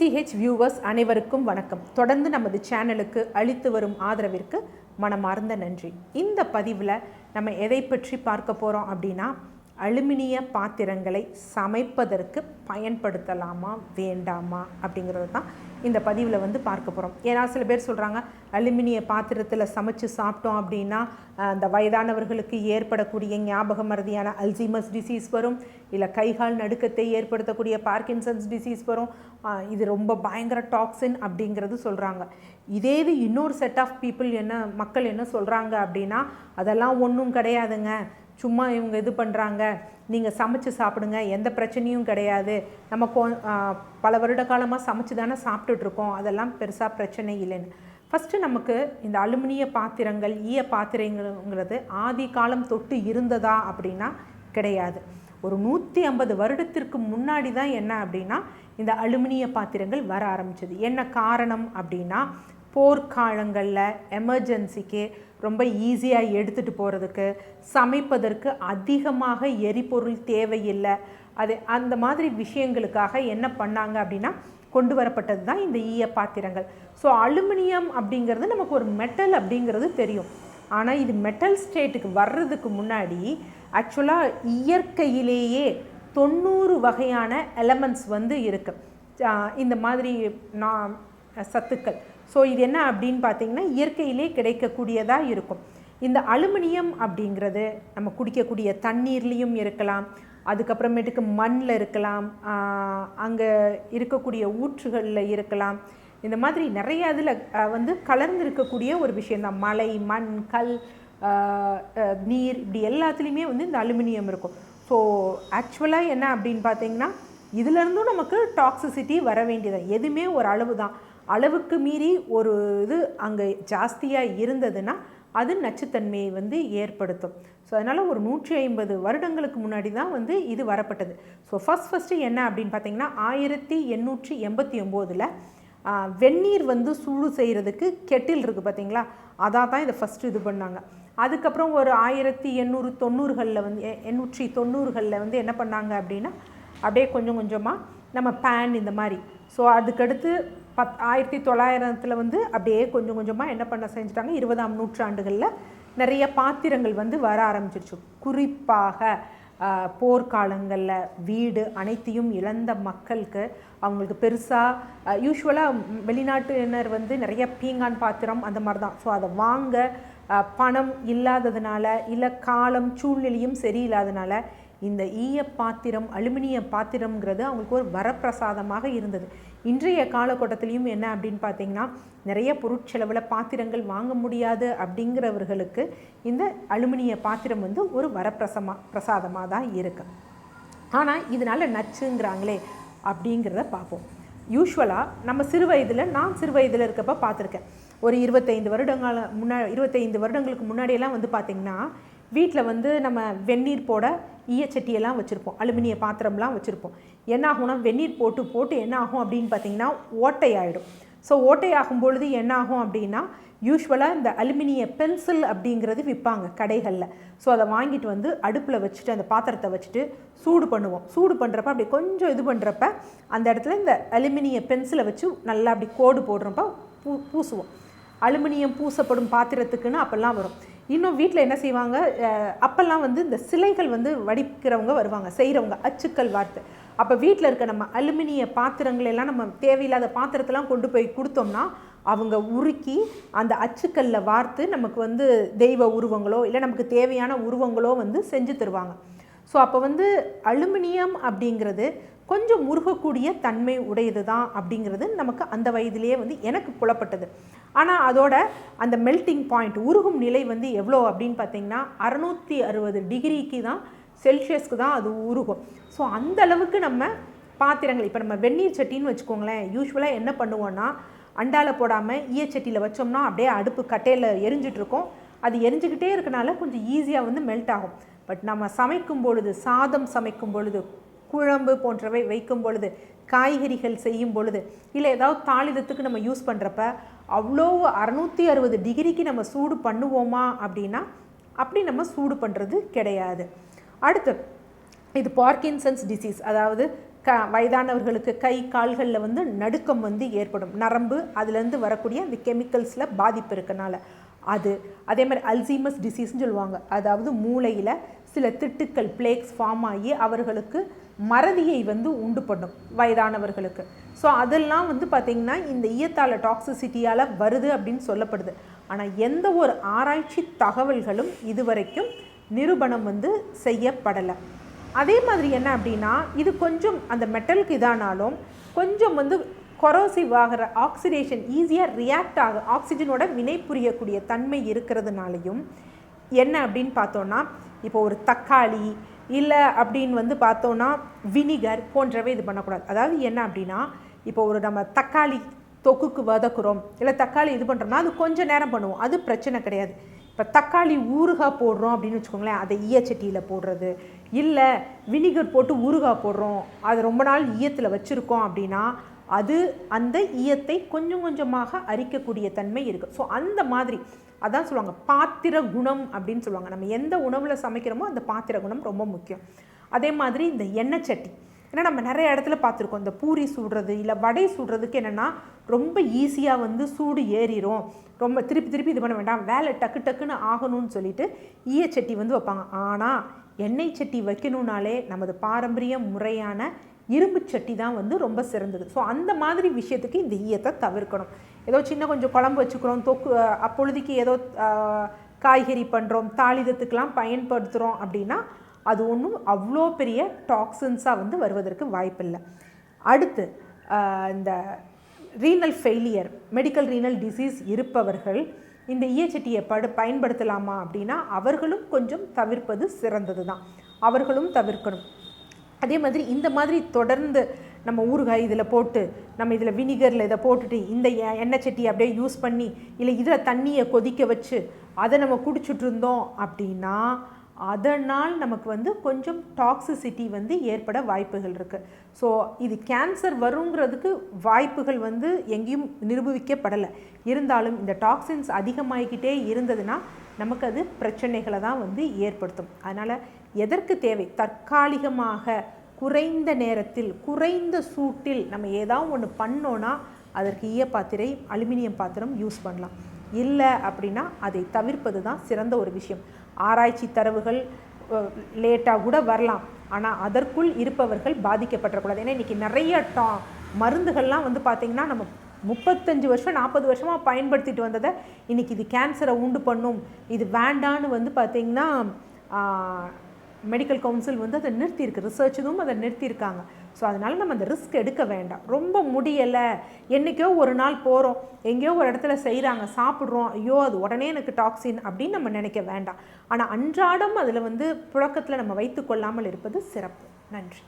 DCH viewers அனைவருக்கும் வணக்கம். தொடர்ந்து நமது சேனலுக்கு அளித்து வரும் ஆதரவிற்கு மனமார்ந்த நன்றி. இந்த பதிவில் நம்ம எதை பற்றி பார்க்க போகிறோம் அப்படின்னா அலுமினிய பாத்திரங்களை சமைப்பதற்கு பயன்படுத்தலாமா வேண்டாமா அப்படிங்கிறது தான் இந்த பதிவில் வந்து பார்க்க போகிறோம் ஏன்னா சில பேர் சொல்கிறாங்க அலுமினிய பாத்திரத்தில் சமைச்சு சாப்பிட்டோம் அப்படின்னா அந்த வயதானவர்களுக்கு ஏற்படக்கூடிய ஞாபக மறதியான அல்சீமஸ் டிசீஸ் வரும் இல்லை கைகால் நடுக்கத்தை ஏற்படுத்தக்கூடிய பார்க்கின்சன்ஸ் டிசீஸ் வரும் இது ரொம்ப பயங்கர டாக்ஸின் அப்படிங்கிறது சொல்கிறாங்க இதே இது இன்னொரு செட் ஆஃப் பீப்புள் என்ன மக்கள் என்ன சொல்கிறாங்க அப்படின்னா அதெல்லாம் ஒன்றும் கிடையாதுங்க. சும்மா இவங்க இது பண்ணுறாங்க நீங்கள் சமைச்சு சாப்பிடுங்க. எந்த பிரச்சனையும் கிடையாது. நம்ம கொ பல வருட காலமாக சமைச்சு தானே சாப்பிட்டுட்ருக்கோம் அதெல்லாம் பெருசாக பிரச்சனை இல்லைன்னு. ஃபஸ்ட்டு நமக்கு இந்த அலுமினிய பாத்திரங்கள் ஈய பாத்திரங்கிறது ஆதி காலம் தொட்டு இருந்ததா அப்படின்னா கிடையாது. ஒரு நூற்றி ஐம்பது வருடத்திற்கு முன்னாடி தான் என்ன அப்படின்னா இந்த அலுமினிய பாத்திரங்கள் வர ஆரம்பிச்சது. என்ன காரணம் அப்படின்னா போர்க்காலங்களில் எமர்ஜென்சிக்கு ரொம்ப ஈஸியாக எடுத்துகிட்டு போகிறதுக்கு சமைப்பதற்கு அதிகமாக எரிபொருள் தேவையில்லை. அது அந்த மாதிரி விஷயங்களுக்காக என்ன பண்ணாங்க அப்படின்னா கொண்டு வரப்பட்டது தான் இந்த ஈய பாத்திரங்கள். ஸோ அலுமினியம் அப்படிங்கிறது நமக்கு ஒரு மெட்டல் அப்படிங்கிறது தெரியும். ஆனால் இது மெட்டல் ஸ்டேட்டுக்கு வர்றதுக்கு முன்னாடி ஆக்சுவலாக இயற்கையிலேயே தொண்ணூறு வகையான எலமெண்ட்ஸ் வந்து இருக்குது இந்த மாதிரி நான் சத்துக்கள். ஸோ இது என்ன அப்படின்னு பார்த்தீங்கன்னா இயற்கையிலே கிடைக்கக்கூடியதாக இருக்கும். இந்த அலுமினியம் அப்படிங்கிறது நம்ம குடிக்கக்கூடிய தண்ணீர்லேயும் இருக்கலாம். அதுக்கப்புறமேட்டுக்கு மண்ணில் இருக்கலாம். அங்கே இருக்கக்கூடிய ஊற்றுகளில் இருக்கலாம். இந்த மாதிரி நிறைய இதில் வந்து கலந்து இருக்கக்கூடிய ஒரு விஷயந்தான் மலை மண் கல் நீர் இப்படி எல்லாத்துலேயுமே வந்து இந்த அலுமினியம் இருக்கும். ஸோ ஆக்சுவலாக என்ன அப்படின்னு பார்த்தீங்கன்னா இதுலேருந்தும் நமக்கு டாக்ஸிசிட்டி வர வேண்டியதான் எதுவுமே ஒரு அளவு தான். அளவுக்கு மீறி ஒரு இது அங்கே ஜாஸ்தியாக இருந்ததுன்னா அது நச்சுத்தன்மையை வந்து ஏற்படுத்தும். ஸோ அதனால் ஒரு நூற்றி ஐம்பது வருடங்களுக்கு முன்னாடி தான் வந்து இது வரப்பட்டது. ஸோ ஃபஸ்ட் ஃபஸ்ட்டு என்ன அப்படின்னு பார்த்தீங்கன்னா ஆயிரத்தி எண்ணூற்றி எண்பத்தி ஒம்போதில் வெந்நீர் வந்து சூடு செய்கிறதுக்கு கெட்டில் இருக்குது பார்த்தீங்களா? அதான் தான் இதை ஃபஸ்ட்டு இது பண்ணாங்க. அதுக்கப்புறம் ஒரு ஆயிரத்தி எண்ணூறு தொண்ணூறுகளில் வந்து எண்ணூற்றி தொண்ணூறுகளில் வந்து என்ன பண்ணாங்க அப்படின்னா அப்படியே கொஞ்சம் கொஞ்சமாக நம்ம பேன் இந்த மாதிரி. ஸோ அதுக்கடுத்து பத் ஆயிரத்தி தொள்ளாயிரத்தில் வந்து அப்படியே கொஞ்சம் கொஞ்சமாக என்ன பண்ண செஞ்சுட்டாங்க? இருபதாம் நூற்றாண்டுகளில் நிறைய பாத்திரங்கள் வந்து வர ஆரம்பிச்சிருச்சு. குறிப்பாக போர்க்காலங்களில் வீடு அனைத்தையும் இழந்த மக்களுக்கு அவங்களுக்கு பெருசாக யூஸ்வலாக வெளிநாட்டினர் வந்து நிறைய பீங்கான் பாத்திரம் அந்த மாதிரி தான் ஸோ அதை வாங்க பணம் இல்லாததுனால இல்லை காலம் சூழ்நிலையும் சரியில்லாதனால இந்த ஈய பாத்திரம் அலுமினிய பாத்திரம்ங்கிறது அவங்களுக்கு ஒரு வரப்பிரசாதமாக இருந்தது. இன்றைய காலகட்டத்திலையும் என்ன அப்படின்னு பார்த்தீங்கன்னா நிறைய பொருட்செலவில் பாத்திரங்கள் வாங்க முடியாது அப்படிங்கிறவர்களுக்கு இந்த அலுமினிய பாத்திரம் வந்து ஒரு வரப்பிரசமா பிரசாதமாக தான் இருக்கு. ஆனால் இதனால நச்சுங்கிறாங்களே அப்படிங்கிறத பார்ப்போம். யூஸ்வலாக நம்ம சிறு வயதில் நான் சிறு வயதில் இருக்கப்ப பார்த்துருக்கேன். ஒரு இருபத்தைந்து வருடங்கள முன்னா இருபத்தைந்து வருடங்களுக்கு முன்னாடியெல்லாம் வந்து பார்த்திங்கன்னா வீட்டில் வந்து நம்ம வெந்நீர் போட ஈயச்சட்டியெல்லாம் வச்சுருப்போம். அலுமினிய பாத்திரம்லாம் வச்சுருப்போம். என்ன ஆகும்னா வெந்நீர் போட்டு போட்டு என்ன ஆகும் அப்படின்னு பார்த்தீங்கன்னா ஓட்டை ஆகிடும் ஸோ ஓட்டை ஆகும் பொழுது என்ன ஆகும் அப்படின்னா யூஸ்வலாக இந்த அலுமினிய பென்சில் அப்படிங்கிறது விற்பாங்க கடைகளில். ஸோ அதை வாங்கிட்டு வந்து அடுப்பில் வச்சுட்டு அந்த பாத்திரத்தை வச்சுட்டு சூடு பண்ணுவோம். சூடு பண்ணுறப்ப அப்படி கொஞ்சம் இது பண்ணுறப்ப அந்த இடத்துல இந்த அலுமினிய பென்சிலை வச்சு நல்லா அப்படி கோடு போடுறப்ப பூ பூசுவோம். அலுமினியம் பூசப்படும் பாத்திரத்துக்குன்னு அப்போல்லாம் வரும். இன்னும் வீட்டில் என்ன செய்வாங்க? அப்போல்லாம் வந்து இந்த சிலைகள் வந்து வடிக்கிறவங்க வருவாங்க செய்கிறவங்க அச்சுக்கல் வார்த்து. அப்போ வீட்டில் இருக்க நம்ம அலுமினிய பாத்திரங்கள் எல்லாம் நம்ம தேவையில்லாத பாத்திரத்தெல்லாம் கொண்டு போய் கொடுத்தோம்னா அவங்க உருக்கி அந்த அச்சுக்கல்ல வார்த்து நமக்கு வந்து தெய்வ உருவங்களோ இல்லை நமக்கு தேவையான உருவங்களோ வந்து செஞ்சு தருவாங்க. ஸோ அப்போ வந்து அலுமினியம் அப்படிங்கிறது கொஞ்சம் முருகக்கூடிய தன்மை உடையது தான் அப்படிங்கிறது நமக்கு அந்த வயதிலேயே வந்து எனக்கு புலப்பட்டது. ஆனால் அதோட அந்த மெல்ட்டிங் பாயிண்ட் உருகும் நிலை வந்து எவ்வளோ அப்படின்னு பார்த்தீங்கன்னா அறநூற்றி அறுபது டிகிரிக்கு தான் செல்சியஸ்க்கு தான் அது உருகும். ஸோ அந்த அளவுக்கு நம்ம பாத்திரங்கள் இப்போ நம்ம வெந்நீர் சட்டின்னு வச்சுக்கோங்களேன் யூஸ்வலாக என்ன பண்ணுவோன்னா அண்டால போடாமல் ஈயச்சட்டியில் வச்சோம்னா அப்படியே அடுப்பு கட்டையில் எரிஞ்சிட்ருக்கோம். அது எரிஞ்சுக்கிட்டே இருக்கனால கொஞ்சம் ஈஸியாக வந்து மெல்ட் ஆகும். பட் நம்ம சமைக்கும் பொழுது சாதம் சமைக்கும் பொழுது குழம்பு போன்றவை வைக்கும் பொழுது காய்கறிகள் செய்யும் பொழுது இல்லை ஏதாவது தாளிதத்துக்கு நம்ம யூஸ் பண்ணுறப்ப அவ்வளோ அறநூற்றி அறுபது டிகிரிக்கு நம்ம சூடு பண்ணுவோமா அப்படின்னா அப்படி நம்ம சூடு பண்ணுறது கிடையாது. அடுத்து இது பார்க்கின்சன்ஸ் டிசீஸ் அதாவது க வயதானவர்களுக்கு கை கால்களில் வந்து நடுக்கம் வந்து ஏற்படும். நரம்பு அதுலேருந்து வரக்கூடிய அந்த கெமிக்கல்ஸில் பாதிப்பு இருக்கனால. அது அதே மாதிரி அல்சீமஸ் டிசீஸ்னு சொல்லுவாங்க. அதாவது மூளையில் சில திட்டுக்கள் பிளேக்ஸ் ஃபார்ம் ஆகி அவர்களுக்கு மறதியை வந்து உண்டு பண்ணும் வயதானவர்களுக்கு. ஸோ அதெல்லாம் வந்து பார்த்திங்கன்னா இந்த ஈயத்தால டாக்ஸிசிட்டியால் வருது அப்படின்னு சொல்லப்படுது. ஆனால் எந்த ஒரு ஆராய்ச்சி தகவல்களும் இதுவரைக்கும் நிரூபணம் வந்து செய்யப்படலை. அதே மாதிரி என்ன அப்படின்னா இது கொஞ்சம் அந்த மெட்டலுக்கு இதானாலும் கொஞ்சம் வந்து கொரோசிவ் ஆகிற ஆக்சிடேஷன் ஈஸியாக ரியாக்ட் ஆக ஆக்சிஜனோட வினை புரியக்கூடிய தன்மை இருக்கிறதுனாலையும் என்ன அப்படின்னு பார்த்தோன்னா இப்போ ஒரு தக்காளி இல்லை அப்படின்னு வந்து பார்த்தோன்னா வினிகர் போன்றவை இது பண்ணக்கூடாது. அதாவது என்ன அப்படின்னா இப்போ ஒரு நம்ம தக்காளி தொக்குக்கு வதக்குறோம் இல்லை தக்காளி இது பண்ணுறோம்னா அது கொஞ்சம் நேரம் பண்ணுவோம் அது பிரச்சனை கிடையாது. இப்போ தக்காளி ஊறுகாய் போடுறோம் அப்படின்னு வச்சுக்கோங்களேன் அதை ஈயச்சட்டியில் போடுறது. இல்லை வினிகர் போட்டு ஊறுகாய் போடுறோம் அது ரொம்ப நாள் ஈயத்தில் வச்சுருக்கோம் அப்படின்னா அது அந்த ஈயத்தை கொஞ்சம் கொஞ்சமாக அரிக்கக்கூடிய தன்மை இருக்குது ஸோ அந்த மாதிரி அதான் சொல்லுவாங்க பாத்திர குணம் அப்படின்னு சொல்லுவாங்க. நம்ம எந்த உணவில் சமைக்கிறோமோ அந்த பாத்திர குணம் ரொம்ப முக்கியம். அதே மாதிரி இந்த எண்ணெய் சட்டி. ஏன்னா நம்ம நிறைய இடத்துல பார்த்துருக்கோம். இந்த பூரி சுடுறது இல்லை வடை சுடுறதுக்கு என்னென்னா ரொம்ப ஈஸியாக வந்து சூடு ஏறிடும் ரொம்ப திருப்பி திருப்பி இது பண்ண வேண்டாம். வேலை டக்கு டக்குன்னு ஆகணும்னு சொல்லிட்டு ஈயச்சட்டி வந்து வைப்பாங்க. ஆனால் எண்ணெய் சட்டி வைக்கணுன்னாலே நமது பாரம்பரிய முறையான இரும்பு சட்டி தான் வந்து ரொம்ப சிறந்தது. ஸோ அந்த மாதிரி விஷயத்துக்கு இந்த ஈயத்தை தவிர்க்கணும். ஏதோ சின்ன கொஞ்சம் குழம்பு வச்சுக்கிறோம் தொக்கு அப்பொழுதுக்கு ஏதோ காய்கறி பண்ணுறோம் தாளிதத்துக்கெலாம் பயன்படுத்துகிறோம் அப்படின்னா அது ஒன்றும் அவ்வளோ பெரிய டாக்ஸின்ஸாக வந்து வருவதற்கு வாய்ப்பில்லை. அடுத்து இந்த renal failure medical renal disease இருப்பவர்கள் இந்த ஈயச்சட்டியை படு பயன்படுத்தலாமா அப்படின்னா அவர்களும் கொஞ்சம் தவிர்ப்பது சிறந்தது தான் அவர்களும் தவிர்க்கணும். அதே மாதிரி இந்த மாதிரி தொடர்ந்து நம்ம ஊறுகாய் இதில் போட்டு நம்ம இதில் வினிகரில் இதை போட்டுட்டு இந்த எண்ணெய் சட்டி அப்படியே யூஸ் பண்ணி இல்லை இதில் தண்ணியை கொதிக்க வச்சு அதை நம்ம குடிச்சிட்ருந்தோம் அப்படின்னா அதனால் நமக்கு வந்து கொஞ்சம் டாக்ஸிசிட்டி வந்து ஏற்பட வாய்ப்புகள் இருக்குது ஸோ இது கேன்சர் வருங்கிறதுக்கு வாய்ப்புகள் வந்து எங்கேயும் நிரூபிக்கப்படலை. இருந்தாலும் இந்த டாக்ஸின்ஸ் அதிகமாகிக்கிட்டே இருந்ததுன்னா நமக்கு அது பிரச்சனைகளை தான் வந்து ஏற்படுத்தும். அதனால் எதற்கு தேவை? தற்காலிகமாக குறைந்த நேரத்தில் குறைந்த சூட்டில் நம்ம ஏதாவது ஒன்று பண்ணோன்னா அதற்கு ஈய பாத்திரை அலுமினியம் பாத்திரம் யூஸ் பண்ணலாம். இல்லை அப்படின்னா அதை தவிர்ப்பது தான் சிறந்த ஒரு விஷயம். ஆராய்ச்சி தரவுகள் லேட்டாக கூட வரலாம். ஆனால் அதற்குள் இருப்பவர்கள் பாதிக்கப்பட்டக்கூடாது ஏன்னா இன்றைக்கி நிறைய டா மருந்துகள்லாம் வந்து பார்த்திங்கன்னா நம்ம முப்பத்தஞ்சு வருஷம் நாற்பது வருஷமாக பயன்படுத்திட்டு வந்ததை இன்றைக்கி இது கேன்சரை உண்டு பண்ணும். இது வேண்டான்னு வந்து பார்த்திங்கன்னா மெடிக்கல் கவுன்சில் வந்து அதை நிறுத்தியிருக்கு. ரிசர்ச் இதுவும் அதை நிறுத்தியிருக்காங்க. ஸோ அதனால் நம்ம அந்த ரிஸ்க் எடுக்க வேண்டாம். ரொம்ப முடியலை. என்றைக்கோ ஒரு நாள் போகிறோம் எங்கேயோ ஒரு இடத்துல செய்கிறாங்க சாப்பிட்றோம். ஐயோ அது உடனே எனக்கு டாக்ஸின் அப்படின்னு நம்ம நினைக்க வேண்டாம். ஆனால் அன்றாடம் அதில் வந்து புழக்கத்தில் நம்ம வைத்து கொள்ளாமல் இருப்பது சிறப்பு. நன்றி.